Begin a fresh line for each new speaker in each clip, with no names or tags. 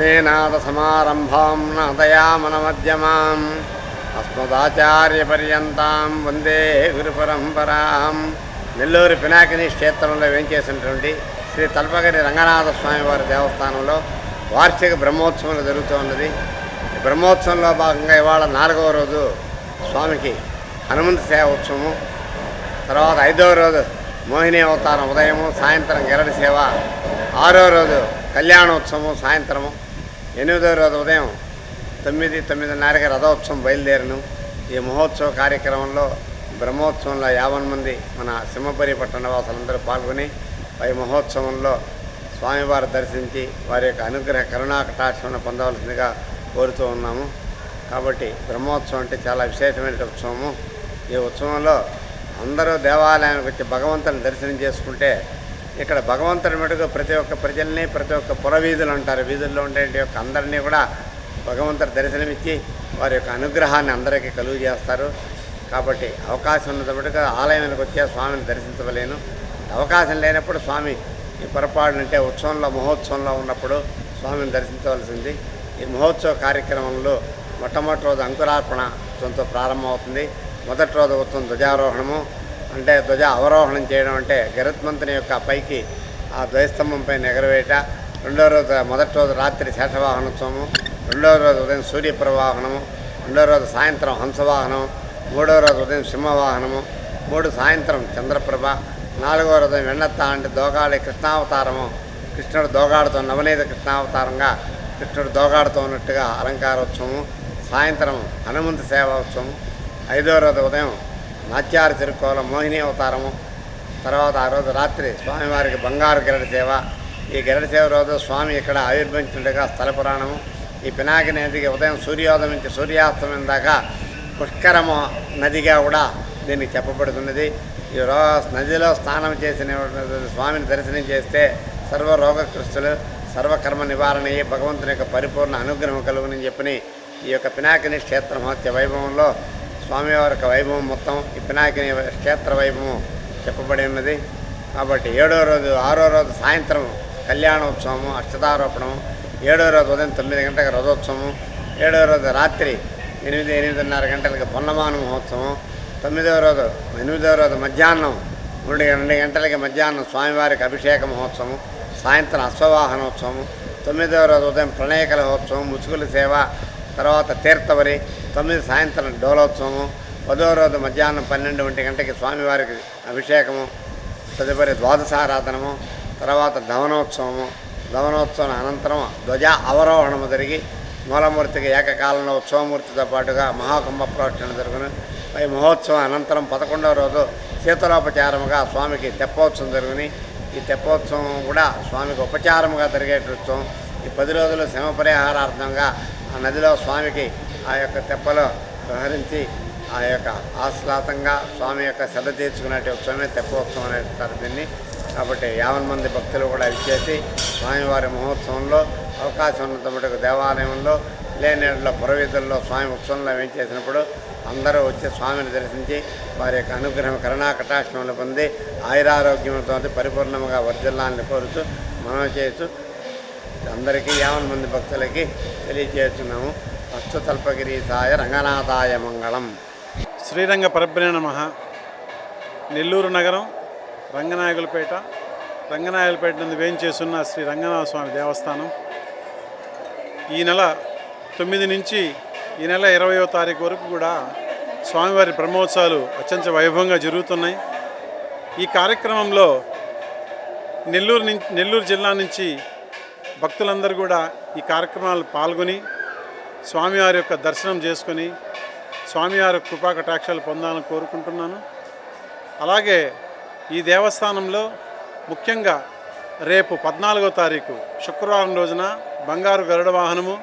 లక్ష్మీనాథసమారంభాం నాదయామనమధ్యమాం అస్మదాచార్యపర్యంతం వందే గురుపరంపరాం. నెల్లూరు పినాకిని క్షేత్రంలో వేంచేసినటువంటి శ్రీ తల్పగిరి రంగనాథ స్వామి వారి దేవస్థానంలో వార్షిక బ్రహ్మోత్సవం జరుగుతూ ఉన్నది. బ్రహ్మోత్సవంలో భాగంగా ఇవాళ నాలుగవ రోజు స్వామికి హనుమంత సేవ ఉత్సవము. తర్వాత ఐదవ రోజు మోహిని అవతారం ఉదయము సాయంత్రం గెరడి సేవ ఆరో రోజు కళ్యాణోత్సవం సాయంత్రము. ఎనిమిదవ రోజు ఉదయం తొమ్మిది తొమ్మిదిన్నరకి రథోత్సవం బయలుదేరను. ఈ మహోత్సవ కార్యక్రమంలో బ్రహ్మోత్సవంలో యాభై మంది మన సింహపురి పట్టణ వాసులందరూ పాల్గొని పై మహోత్సవంలో స్వామివారి దర్శించి వారి యొక్క అనుగ్రహ కరుణా కటాక్షణ పొందవలసిందిగా కోరుతూ ఉన్నాము. కాబట్టి బ్రహ్మోత్సవం అంటే చాలా విశేషమైన ఉత్సవము. ఈ ఉత్సవంలో అందరూ దేవాలయానికి వచ్చి భగవంతుని దర్శనం చేసుకుంటే ఇక్కడ భగవంతుని మటుకు ప్రతి ఒక్క ప్రజల్ని ప్రతి ఒక్క పురవీధులు అంటారు. వీధుల్లో ఉండే యొక్క అందరినీ కూడా భగవంతుడు దర్శనమిచ్చి వారి యొక్క అనుగ్రహాన్ని అందరికీ కలుగు చేస్తారు. కాబట్టి అవకాశం ఉన్నది మటుకు ఆలయానికి వచ్చే స్వామిని దర్శించవలేను. అవకాశం లేనప్పుడు స్వామి ఈ పొరపాటు అంటే ఉత్సవంలో మహోత్సవంలో ఉన్నప్పుడు స్వామిని దర్శించవలసింది. ఈ మహోత్సవ కార్యక్రమంలో మొట్టమొదటి రోజు అంకురార్పణతో ప్రారంభమవుతుంది. మొదటి రోజు ఉత్సవం ధ్వజారోహణము. అంటే ధ్వజ అవరోహణం చేయడం అంటే గరుత్మంతుని యొక్క పైకి ఆ ధ్వజస్తంభంపై ఎగరవేయట. రెండో రోజు మొదటి రోజు రాత్రి శేషవాహనోత్సవము. రెండో రోజు ఉదయం సూర్యప్రవాహనము. రెండో రోజు సాయంత్రం హంసవాహనం మూడో రోజు ఉదయం సింహవాహనము. మూడు సాయంత్రం చంద్రప్రభ. నాలుగో రోజు వెన్నత్త అంటే దోగాడి కృష్ణావతారము. కృష్ణుడు దోగాడుతో నవనీత కృష్ణావతారంగా కృష్ణుడు దోగాడుతూ ఉన్నట్టుగా అలంకారోత్సవము. సాయంత్రం హనుమంత సేవోత్సవము ఐదో రోజు ఉదయం నాట్యార తిరుక్కోల మోహిని అవతారము. తర్వాత ఆ రోజు రాత్రి స్వామివారికి బంగారు గిరడ సేవ. ఈ గిరడ సేవ రోజు స్వామి ఇక్కడ ఆవిర్భవించుండగా స్థల పురాణము. ఈ పినాకి నదికి ఉదయం సూర్యోదయం నుంచి సూర్యాస్తమయం దాకా పుష్కరము నదిగా కూడా దీనికి చెప్పబడుతున్నది. ఈ రో నదిలో స్నానం చేసిన స్వామిని దర్శనం చేస్తే సర్వ రోగకృష్ణులు సర్వకర్మ నివారణ అయ్యి భగవంతుని యొక్క పరిపూర్ణ అనుగ్రహం కలుగునని చెప్పని ఈ యొక్క పినాకిని క్షేత్ర మహత్య వైభవంలో స్వామివారి యొక్క వైభవం మొత్తం ఈ పినాకిని క్షేత్ర వైభవం చెప్పబడి ఉన్నది. కాబట్టి ఏడో రోజు ఆరో రోజు సాయంత్రం కళ్యాణోత్సవము అక్షతారోపణము ఏడో రోజు ఉదయం తొమ్మిది గంటలకు రథోత్సవము ఏడో రోజు రాత్రి ఎనిమిది ఎనిమిదిన్నర గంటలకు పొన్నమాన మహోత్సవం తొమ్మిదవ రోజు ఎనిమిదవ రోజు మధ్యాహ్నం మూడు రెండు గంటలకి మధ్యాహ్నం స్వామివారికి అభిషేక మహోత్సవం సాయంత్రం అశ్వవాహనోత్సవం తొమ్మిదవ రోజు ఉదయం ప్రణయకల మహోత్సవం ముసుగుల సేవ తర్వాత తీర్థవరి తొమ్మిది సాయంత్రం డోలోత్సవము పదో రోజు మధ్యాహ్నం పన్నెండు ఒంటి గంటకి స్వామివారికి అభిషేకము తదుపరి ద్వాదశారాధనము తర్వాత ధవనోత్సవము ధవనోత్సవం అనంతరం ధ్వజ అవరోహణము జరిగి మూలమూర్తికి ఏకకాలంలో ఉత్సవమూర్తితో పాటుగా మహాకుంభ ప్రోక్షణ జరుగును. పై మహోత్సవం అనంతరం పదకొండవ రోజు శీతలోపచారముగా స్వామికి తెప్పోత్సవం జరుగుని. ఈ తెప్పోత్సవం కూడా స్వామికి ఉపచారముగా జరిగేట ఉత్సవం. ఈ పది రోజులు శ్రమ పరిహారార్థంగా ఆ నదిలో స్వామికి ఆ యొక్క తెప్పలో వ్యవహరించి ఆ యొక్క ఆశ్లాతంగా స్వామి యొక్క శ్రద్ధ తీర్చుకునే ఉత్సవమే తెప్పోత్సవం అనేటారు దీన్ని. కాబట్టి యావన్ మంది భక్తులు కూడా ఇచ్చేసి స్వామివారి మహోత్సవంలో అవకాశం ఉన్నంత మటుకు దేవాలయంలో లేనేళ్ళలో పురవీధుల్లో స్వామి ఉత్సవంలో వేయించేసినప్పుడు అందరూ వచ్చి స్వామిని దర్శించి వారి యొక్క అనుగ్రహం కరుణా కటాక్షములు పొంది ఆయురారోగ్యంతో పరిపూర్ణంగా వర్జిల్లాన్ని కోరుతూ మనం చేయొచ్చు అందరికీ యావన్ మంది భక్తులకి తెలియజేస్తున్నాము అస్తు తల్పగిరి సాయ రంగనాథాయ మంగళం.
శ్రీరంగ పరబ్రహ్మ నమ. నెల్లూరు నగరం రంగనాయకులపేట. రంగనాయకులపేట నుండి వేయించేసున్న శ్రీ రంగనాథ స్వామి దేవస్థానం. ఈ నెల తొమ్మిది నుంచి ఈ నెల ఇరవయో తారీఖు వరకు కూడా స్వామివారి బ్రహ్మోత్సవాలు అత్యంత వైభవంగా జరుగుతున్నాయి. ఈ కార్యక్రమంలో నెల్లూరు నుంచి నెల్లూరు జిల్లా నుంచి భక్తులందరూ కూడా ఈ కార్యక్రమాలు పాల్గొని స్వామివారి యొక్క దర్శనం చేసుకొని స్వామివారి కృపా కటాక్షాలు పొందాలని కోరుకుంటున్నాను. అలాగే ఈ దేవస్థానంలో ముఖ్యంగా రేపు పద్నాలుగో తారీఖు శుక్రవారం రోజున బంగారు గరుడ వాహనము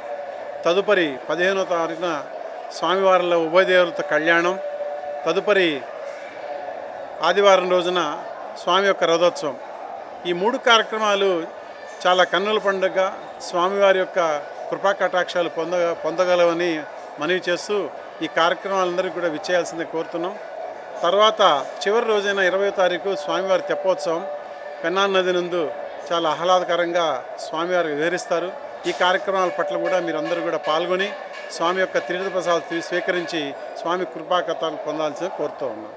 తదుపరి పదిహేనో తారీఖున స్వామివారిలో ఉభయదేవులతో కళ్యాణం తదుపరి ఆదివారం రోజున స్వామి యొక్క రథోత్సవం. ఈ మూడు కార్యక్రమాలు చాలా కన్నుల పండుగ స్వామివారి యొక్క కృపా కటాక్షాలు పొంద పొందగలవని మనవి చేస్తూ ఈ కార్యక్రమాలందరికీ కూడా విచ్చేయాల్సిందే కోరుతున్నాం. తర్వాత చివరి రోజైన ఇరవై తారీఖు స్వామివారి తెప్పోత్సవం. పెన్నా నది నందు చాలా ఆహ్లాదకరంగా స్వామివారు వివరిస్తారు ఈ కార్యక్రమాల పట్ల కూడా మీరందరూ కూడా పాల్గొని స్వామి యొక్క తీర్థ ప్రసాదాలు స్వీకరించి స్వామి కృపాకతాలు పొందాల్సింది కోరుతూ ఉన్నాం.